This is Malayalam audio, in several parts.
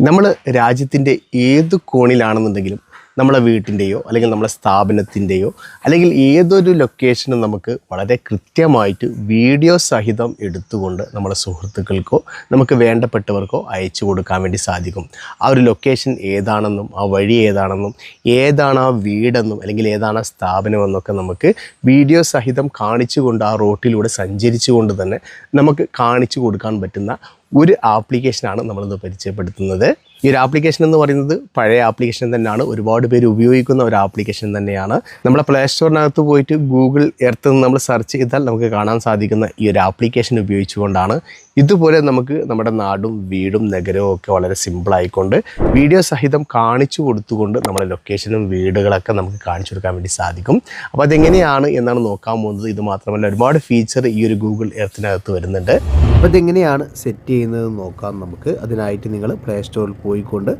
നമ്മൾ രാജ്യത്തിന്റെ ഏത് കോണിലാണെന്നുണ്ടെങ്കിലും നമ്മളെ വീട്ടിന്റെയോ അല്ലെങ്കിൽ നമ്മളെ സ്ഥാപനത്തിന്റെയോ അല്ലെങ്കിൽ ഏതൊരു ലൊക്കേഷനും നമുക്ക് വളരെ കൃത്യമായിട്ട് വീഡിയോ സഹിതം എടുത്തുകൊണ്ട് നമ്മുടെ സുഹൃത്തുക്കൾക്കോ നമുക്ക് വേണ്ടപ്പെട്ടവർക്കോ അയച്ചു കൊടുക്കാൻ വേണ്ടി സാധിക്കും. ആ ഒരു ലൊക്കേഷൻ ഏതാണെന്നും ആ വഴി ഏതാണെന്നും ഏതാണ് ആ വീടെന്നും അല്ലെങ്കിൽ ഏതാണ് ആ സ്ഥാപനമെന്നൊക്കെ നമുക്ക് വീഡിയോ സഹിതം കാണിച്ചു കാണിച്ചുകൊണ്ട് ആ റോട്ടിലൂടെ സഞ്ചരിച്ചുകൊണ്ട് തന്നെ നമുക്ക് കാണിച്ചു കൊടുക്കാൻ പറ്റുന്ന ഒരു ആപ്ലിക്കേഷനാണ് നമ്മളിന്ന് പരിചയപ്പെടുത്തുന്നത്. ഈ ഒരു ആപ്ലിക്കേഷൻ എന്ന് പറയുന്നത് പഴയ ആപ്ലിക്കേഷൻ തന്നെയാണ്. ഒരുപാട് പേര് ഉപയോഗിക്കുന്ന ഒരു ആപ്ലിക്കേഷൻ തന്നെയാണ്. നമ്മളെ പ്ലേ സ്റ്റോറിനകത്ത് പോയിട്ട് ഗൂഗിൾ എർത്ത് നമ്മൾ സെർച്ച് ചെയ്താൽ നമുക്ക് കാണാൻ സാധിക്കുന്ന ഈ ഒരു ആപ്ലിക്കേഷൻ ഉപയോഗിച്ചുകൊണ്ടാണ് ഇതുപോലെ നമുക്ക് നമ്മുടെ നാടും വീടും നഗരവും ഒക്കെ വളരെ സിമ്പിൾ ആയിക്കൊണ്ട് വീഡിയോ സഹിതം കാണിച്ചു കൊടുത്തുകൊണ്ട് നമ്മുടെ ലൊക്കേഷനും വീടുകളൊക്കെ നമുക്ക് കാണിച്ചു കൊടുക്കാൻ വേണ്ടി സാധിക്കും. അപ്പോൾ അതെങ്ങനെയാണ് എന്നാണ് നോക്കാൻ പോകുന്നത്. ഇത് മാത്രമല്ല ഒരുപാട് ഫീച്ചർ ഈ ഒരു ഗൂഗിൾ എർത്തിനകത്ത് വരുന്നുണ്ട്. അപ്പോൾ ഇതെങ്ങനെയാണ് സെറ്റ് ചെയ്യുന്നത് നോക്കാം നമുക്ക്. അതിനായിട്ട് നിങ്ങൾ പ്ലേ സ്റ്റോറിൽ പോയിക്കൊണ്ട്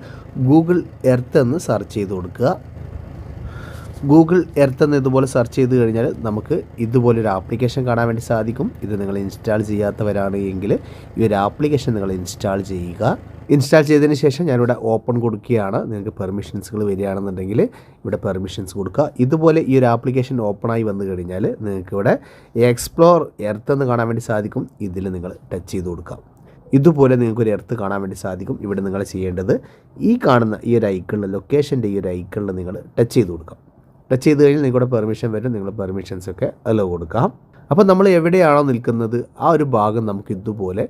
ഗൂഗിൾ എർത്ത് എന്ന് സെർച്ച് ചെയ്ത് കൊടുക്കുക. ഗൂഗിൾ എർത്ത് എന്ന് ഇതുപോലെ സെർച്ച് ചെയ്ത് കഴിഞ്ഞാൽ നമുക്ക് ഇതുപോലൊരു ആപ്ലിക്കേഷൻ കാണാൻ വേണ്ടി സാധിക്കും. ഇത് നിങ്ങൾ ഇൻസ്റ്റാൾ ചെയ്യാത്തവരാണ് എങ്കിൽ ഈ ഒരു ആപ്ലിക്കേഷൻ നിങ്ങൾ ഇൻസ്റ്റാൾ ചെയ്യുക. ഇൻസ്റ്റാൾ ചെയ്തതിന് ശേഷം ഞാനിവിടെ ഓപ്പൺ കൊടുക്കുകയാണ്. നിങ്ങൾക്ക് പെർമിഷൻസുകൾ വരികയാണെന്നുണ്ടെങ്കിൽ ഇവിടെ പെർമിഷൻസ് കൊടുക്കുക. ഇതുപോലെ ഈ ഒരു ആപ്ലിക്കേഷൻ ഓപ്പണായി വന്നു കഴിഞ്ഞാൽ നിങ്ങൾക്ക് ഇവിടെ എക്സ്പ്ലോർ എർത്ത് എന്ന് കാണാൻ വേണ്ടി സാധിക്കും. ഇതിൽ നിങ്ങൾ ടച്ച് ചെയ്ത് കൊടുക്കാം ഇതുപോലെ നിങ്ങൾക്ക് ഒരു എർത്ത് കാണാൻ വേണ്ടി സാധിക്കും. ഇവിടെ നിങ്ങൾ ചെയ്യേണ്ടത് ഈ കാണുന്ന ഈ ഒരു ഐക്കണിൽ ലൊക്കേഷന്റെ ഈ ഒരു ഐക്കണിൽ നിങ്ങൾ ടച്ച് ചെയ്ത് കൊടുക്കാം ടച്ച് ചെയ്ത് കഴിഞ്ഞാൽ നിങ്ങളുടെ പെർമിഷൻ വരും നിങ്ങൾ പെർമിഷൻസ് ഒക്കെ അലോ കൊടുക്കാം. അപ്പോൾ നമ്മൾ എവിടെയാണോ നിൽക്കുന്നത് ആ ഒരു ഭാഗം നമുക്ക് ഇതുപോലെ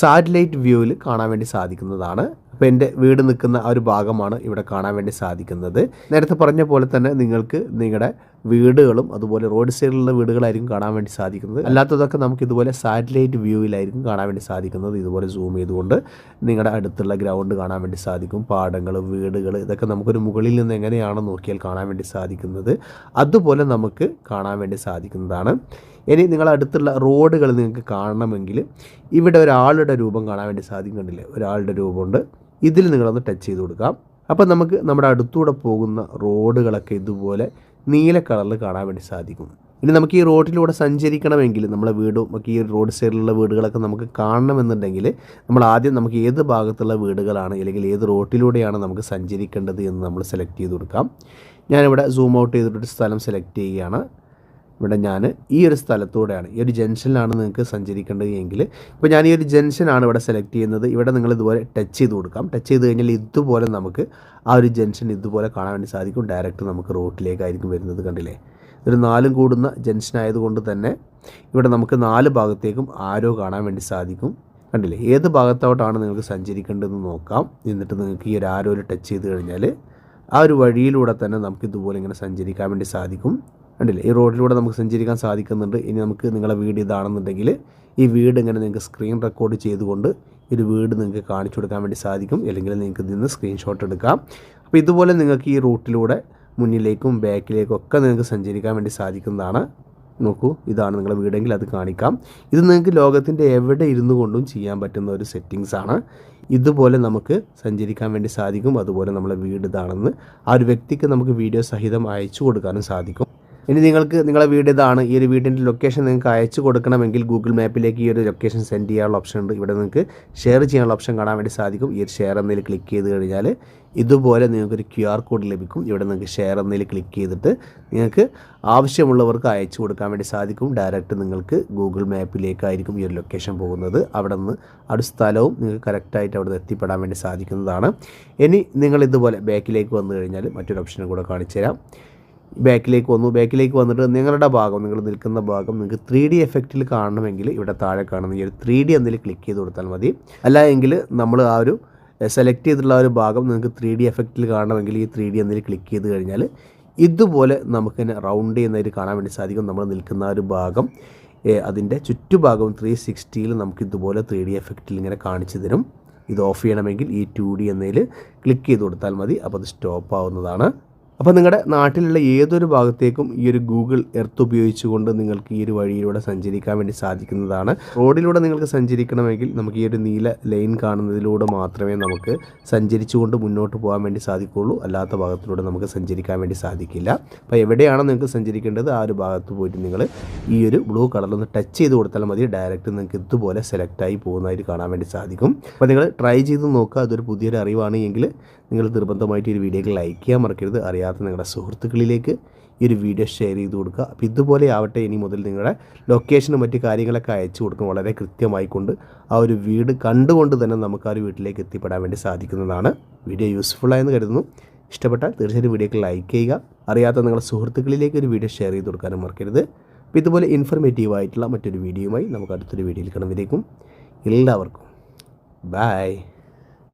സാറ്റലൈറ്റ് വ്യൂവിൽ കാണാൻ വേണ്ടി സാധിക്കുന്നതാണ്. അപ്പോൾ എന്റെ വീട് നിൽക്കുന്ന ആ ഒരു ഭാഗമാണ് ഇവിടെ കാണാൻ വേണ്ടി സാധിക്കുന്നത്. നേരത്തെ പറഞ്ഞ പോലെ തന്നെ നിങ്ങൾക്ക് നിങ്ങളുടെ വീടുകളും അതുപോലെ റോഡ് സൈഡിലുള്ള വീടുകളായിരിക്കും കാണാൻ വേണ്ടി സാധിക്കുന്നത്. അല്ലാത്തതൊക്കെ നമുക്ക് ഇതുപോലെ സാറ്റലൈറ്റ് വ്യൂവിലായിരിക്കും കാണാൻ വേണ്ടി സാധിക്കുന്നത്. ഇതുപോലെ സൂം ചെയ്തുകൊണ്ട് നിങ്ങളുടെ അടുത്തുള്ള ഗ്രൗണ്ട് കാണാൻ വേണ്ടി സാധിക്കും. പാടങ്ങൾ വീടുകൾ ഇതൊക്കെ നമുക്കൊരു മുകളിൽ നിന്ന് എങ്ങനെയാണ് നോക്കിയാൽ കാണാൻ വേണ്ടി സാധിക്കുന്നത്. അതുപോലെ നമുക്ക് കാണാൻ വേണ്ടി സാധിക്കുന്നതാണ്. ഇനി നിങ്ങളുടെ അടുത്തുള്ള റോഡുകൾ നിങ്ങൾക്ക് കാണണമെങ്കിൽ ഇവിടെ ഒരാളുടെ രൂപം കാണാൻ വേണ്ടി സാധിക്കുന്നുണ്ടല്ലേ? ഒരാളുടെ രൂപമുണ്ട്. ഇതിൽ നിങ്ങളൊന്ന് ടച്ച് ചെയ്ത് കൊടുക്കാം. അപ്പം നമുക്ക് നമ്മുടെ അടുത്തൂടെ പോകുന്ന റോഡുകളൊക്കെ ഇതുപോലെ നീല കളറിൽ കാണാൻ വേണ്ടി സാധിക്കും. ഇനി നമുക്ക് ഈ റോഡിലൂടെ സഞ്ചരിക്കണമെങ്കിൽ നമ്മളെ വീടും ഒക്കെ ഈ റോഡ് സൈഡിലുള്ള വീടുകളൊക്കെ നമുക്ക് കാണണമെന്നുണ്ടെങ്കിൽ നമ്മൾ ആദ്യം നമുക്ക് ഏത് ഭാഗത്തുള്ള വീടുകളാണ് അല്ലെങ്കിൽ ഏത് റോഡിലൂടെയാണ് നമുക്ക് സഞ്ചരിക്കേണ്ടത് എന്ന് നമ്മൾ സെലക്ട് ചെയ്ത് കൊടുക്കാം. ഞാനിവിടെ സൂം ഔട്ട് ചെയ്തിട്ടൊരു സ്ഥലം സെലക്ട് ചെയ്യുകയാണ്. ഇവിടെ ഞാൻ ഈ ഒരു സ്ഥലത്തൂടെയാണ്. ഈ ഒരു ജംഗ്ഷനിലാണ് നിങ്ങൾക്ക് സഞ്ചരിക്കേണ്ടത് എങ്കിൽ. ഇപ്പോൾ ഞാൻ ഈ ഒരു ജംഗ്ഷനാണ് ഇവിടെ സെലക്ട് ചെയ്യുന്നത്. ഇവിടെ നിങ്ങൾ ഇതുപോലെ ടച്ച് ചെയ്ത് കൊടുക്കാം. ടച്ച് ചെയ്ത് കഴിഞ്ഞാൽ ഇതുപോലെ നമുക്ക് ആ ഒരു ജംഗ്ഷൻ ഇതുപോലെ കാണാൻ വേണ്ടി സാധിക്കും. ഡയറക്റ്റ് നമുക്ക് റോട്ടിലേക്കായിരിക്കും വരുന്നത് കണ്ടില്ലേ? ഇതൊരു നാലും കൂടുന്ന ജംഗ്ഷൻ ആയതുകൊണ്ട് തന്നെ ഇവിടെ നമുക്ക് നാല് ഭാഗത്തേക്കും ആരോ കാണാൻ വേണ്ടി സാധിക്കും. കണ്ടില്ലേ? ഏത് ഭാഗത്തോട്ടാണ് നിങ്ങൾക്ക് സഞ്ചരിക്കേണ്ടതെന്ന് നോക്കാം. എന്നിട്ട് നിങ്ങൾക്ക് ഈ ഒരു ആരോ ടച്ച് ചെയ്ത് കഴിഞ്ഞാൽ ആ ഒരു വഴിയിലൂടെ തന്നെ നമുക്ക് ഇതുപോലെ ഇങ്ങനെ സഞ്ചരിക്കാൻ വേണ്ടി സാധിക്കും. കണ്ടില്ലേ? ഈ റോഡിലൂടെ നമുക്ക് സഞ്ചരിക്കാൻ സാധിക്കുന്നുണ്ട്. ഇനി നമുക്ക് നിങ്ങളുടെ വീട് ഇതാണെന്നുണ്ടെങ്കിൽ ഈ വീട് ഇങ്ങനെ നിങ്ങൾക്ക് സ്ക്രീൻ റെക്കോർഡ് ചെയ്തുകൊണ്ട് ഒരു വീട് നിങ്ങൾക്ക് കാണിച്ചു കൊടുക്കാൻ വേണ്ടി സാധിക്കും. അല്ലെങ്കിൽ നിങ്ങൾക്ക് ഇതിൽ നിന്ന് സ്ക്രീൻഷോട്ട് എടുക്കാം. അപ്പോൾ ഇതുപോലെ നിങ്ങൾക്ക് ഈ റൂട്ടിലൂടെ മുന്നിലേക്കും ബാക്കിലേക്കും ഒക്കെ നിങ്ങൾക്ക് സഞ്ചരിക്കാൻ വേണ്ടി സാധിക്കുന്നതാണ്. നോക്കൂ ഇതാണ് നിങ്ങളുടെ വീടെങ്കിൽ അത് കാണിക്കാം. ഇത് നിങ്ങൾക്ക് ലോകത്തിന്റെ എവിടെ ഇരുന്നു കൊണ്ടും ചെയ്യാൻ പറ്റുന്ന ഒരു സെറ്റിങ്സ് ആണ്. ഇതുപോലെ നമുക്ക് സഞ്ചരിക്കാൻ വേണ്ടി സാധിക്കും. അതുപോലെ നമ്മളെ വീട് ഇതാണെന്ന് ആ ഒരു വ്യക്തിക്ക് നമുക്ക് വീഡിയോ സഹിതം അയച്ചു കൊടുക്കാനും സാധിക്കും. ഇനി നിങ്ങൾക്ക് നിങ്ങളെ വീട് ഇതാണ് ഈ ഒരു വീടിന്റെ ലൊക്കേഷൻ നിങ്ങൾക്ക് അയച്ചു കൊടുക്കണമെങ്കിൽ ഗൂഗിൾ മാപ്പിലേക്ക് ഈ ഒരു ലൊക്കേഷൻ സെൻഡ് ചെയ്യാനുള്ള ഓപ്ഷൻ ഉണ്ട്. ഇവിടെ നിങ്ങൾക്ക് ഷെയർ ചെയ്യാനുള്ള ഓപ്ഷൻ കാണാൻ വേണ്ടി സാധിക്കും. ഈ ഒരു ഷെയർ എന്നതിൽ ക്ലിക്ക് ചെയ്ത് കഴിഞ്ഞാൽ ഇതുപോലെ നിങ്ങൾക്കൊരു ക്യു ആർ കോഡ് ലഭിക്കും. ഇവിടെ നിങ്ങൾക്ക് ഷെയർ എന്നതിൽ ക്ലിക്ക് ചെയ്തിട്ട് നിങ്ങൾക്ക് ആവശ്യമുള്ളവർക്ക് അയച്ചു കൊടുക്കാൻ വേണ്ടി സാധിക്കും. ഡയറക്റ്റ് നിങ്ങൾക്ക് ഗൂഗിൾ മാപ്പിലേക്കായിരിക്കും ഈ ഒരു ലൊക്കേഷൻ പോകുന്നത്. അവിടെ നിന്ന് ഒരു സ്ഥലവും നിങ്ങൾക്ക് കറക്റ്റായിട്ട് അവിടെ എത്തിപ്പെടാൻ വേണ്ടി സാധിക്കുന്നതാണ്. ഇനി നിങ്ങൾ ഇതുപോലെ ബാക്കിലേക്ക് വന്നു കഴിഞ്ഞാൽ മറ്റൊരു ഓപ്ഷനും കൂടെ കാണിച്ചു തരാം ബാക്കിലേക്ക് വന്നു. ബാക്കിലേക്ക് വന്നിട്ട് നിങ്ങളുടെ ഭാഗം നിങ്ങൾ നിൽക്കുന്ന ഭാഗം നിങ്ങൾക്ക് ത്രീ ഡി എഫക്റ്റിൽ കാണണമെങ്കിൽ ഇവിടെ താഴെ കാണുന്ന ഈ ഒരു ത്രീ ഡി എന്നതിൽ ക്ലിക്ക് ചെയ്ത് കൊടുത്താൽ മതി. അല്ല എങ്കിൽ നമ്മൾ ആ ഒരു സെലക്ട് ചെയ്തിട്ടുള്ള ഒരു ഭാഗം നിങ്ങൾക്ക് ത്രീ ഡി എഫക്റ്റിൽ കാണണമെങ്കിൽ ഈ ത്രീ ഡി എന്നതിൽ ക്ലിക്ക് ചെയ്ത് കഴിഞ്ഞാൽ ഇതുപോലെ നമുക്ക് തന്നെ റൗണ്ട് ചെയ്യുന്നതിൽ കാണാൻ വേണ്ടി സാധിക്കും നമ്മൾ നിൽക്കുന്ന ഒരു ഭാഗം. അതിന്റെ ചുറ്റുഭാഗം ത്രീ സിക്സ്റ്റിയിൽ നമുക്ക് ഇതുപോലെ ത്രീ ഡി എഫക്റ്റിൽ ഇങ്ങനെ കാണിച്ചു തരും. ഇത് ഓഫ് ചെയ്യണമെങ്കിൽ ഈ ടു ഡി എന്നതിൽ ക്ലിക്ക് ചെയ്ത് കൊടുത്താൽ മതി. അപ്പോൾ അത് സ്റ്റോപ്പ് ആവുന്നതാണ്. അപ്പോൾ നിങ്ങളുടെ നാട്ടിലുള്ള ഏതൊരു ഭാഗത്തേക്കും ഈ ഒരു ഗൂഗിൾ എർത്ത് ഉപയോഗിച്ചുകൊണ്ട് നിങ്ങൾക്ക് ഈ ഒരു വഴിയിലൂടെ സഞ്ചരിക്കാൻ വേണ്ടി സാധിക്കുന്നതാണ്. റോഡിലൂടെ നിങ്ങൾക്ക് സഞ്ചരിക്കണമെങ്കിൽ നമുക്ക് ഈ ഒരു നീല ലൈൻ കാണുന്നതിലൂടെ മാത്രമേ നമുക്ക് സഞ്ചരിച്ചുകൊണ്ട് മുന്നോട്ട് പോകാൻ വേണ്ടി സാധിക്കുകയുള്ളൂ. അല്ലാത്ത ഭാഗത്തിലൂടെ നമുക്ക് സഞ്ചരിക്കാൻ വേണ്ടി സാധിക്കില്ല. അപ്പോൾ എവിടെയാണോ നിങ്ങൾക്ക് സഞ്ചരിക്കേണ്ടത്? ആ ഒരു ഭാഗത്ത് പോയിട്ട് നിങ്ങൾ ഈ ഒരു ബ്ലൂ കളറിലൊന്ന് ടച്ച് ചെയ്ത് കൊടുത്താൽ മതി. ഡയറക്റ്റ് നിങ്ങൾക്ക് ഇതുപോലെ സെലക്റ്റായി പോകുന്നതായിട്ട് കാണാൻ വേണ്ടി സാധിക്കും. അപ്പോൾ നിങ്ങൾ ട്രൈ ചെയ്ത് നോക്കുക. അതൊരു പുതിയൊരു അറിവാണ് എങ്കിൽ നിങ്ങൾ നിർബന്ധമായിട്ട് ഈ വീഡിയോ വീഡിയോക്ക് ലൈക്ക് ചെയ്യാൻ മറക്കരുത്. അറിയാത്ത നിങ്ങളുടെ സുഹൃത്തുക്കളിലേക്ക് ഈ ഒരു വീഡിയോ ഷെയർ ചെയ്ത് കൊടുക്കുക. അപ്പോൾ ഇതുപോലെ ആവട്ടെ ഇനി മുതൽ നിങ്ങളുടെ ലൊക്കേഷനും മറ്റു കാര്യങ്ങളൊക്കെ അയച്ചു കൊടുക്കും വളരെ കൃത്യമായിക്കൊണ്ട് ആ ഒരു വീട് കണ്ടുകൊണ്ട് തന്നെ നമുക്ക് ആ ഒരു വീട്ടിലേക്ക് എത്തിപ്പെടാൻ വേണ്ടി സാധിക്കുന്നതാണ് വീഡിയോ യൂസ്ഫുള്ളായെന്ന് കരുതുന്നു. ഇഷ്ടപ്പെട്ടാൽ തീർച്ചയായിട്ടും വീഡിയോക്ക് ലൈക്ക് ചെയ്യുക. അറിയാത്ത നിങ്ങളുടെ സുഹൃത്തുക്കളിലേക്ക് ഒരു വീഡിയോ ഷെയർ ചെയ്ത് കൊടുക്കാനും മറക്കരുത്. അപ്പോൾ ഇതുപോലെ ഇൻഫർമേറ്റീവ് ആയിട്ടുള്ള മറ്റൊരു വീഡിയോയുമായി നമുക്ക് അടുത്തൊരു വീഡിയോയിൽ കാണുമ്പോഴേക്കും എല്ലാവർക്കും ബായ്